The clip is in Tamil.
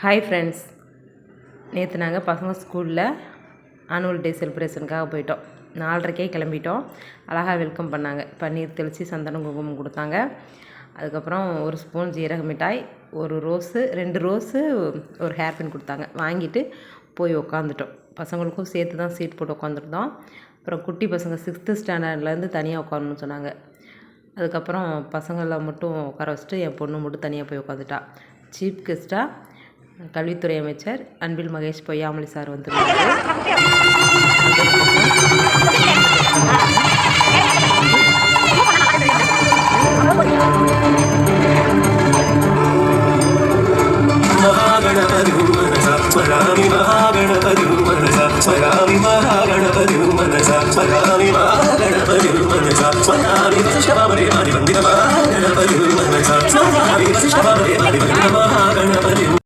ஹாய் ஃப்ரெண்ட்ஸ் நேற்று நாங்கள் பசங்க ஸ்கூலில் ஆனுவல் டே செலிப்ரேஷனுக்காக போயிட்டோம். நாலரைக்கே கிளம்பிட்டோம். அழகாக வெல்கம் பண்ணாங்க. பன்னீர் தெளித்து சந்தனம் குங்குமம் கொடுத்தாங்க. அதுக்கப்புறம் ஒரு ஸ்பூன் ஜீரக மிட்டாய் ஒரு ரோஸு ரெண்டு ரோஸு ஒரு ஹேர் பின் கொடுத்தாங்க. வாங்கிட்டு போய் உக்காந்துட்டோம். பசங்களுக்கும் சேர்த்து தான் சீட் போட்டு உட்காந்துருந்தோம் அப்புறம் குட்டி பசங்க சிக்ஸ்த்து ஸ்டாண்டர்ட்லேருந்து தனியாக உட்காரணும்னு சொன்னாங்க. அதுக்கப்புறம் பசங்களை மட்டும் உட்கார வச்சுட்டு என் பொண்ணு மட்டும் தனியாக போய் உட்காந்துட்டா சீஃப் கெஸ்ட்டாக கல்வித்துறை அமைச்சர் அன்பில் மகேஷ் பொய்யாமொழி சார் வந்து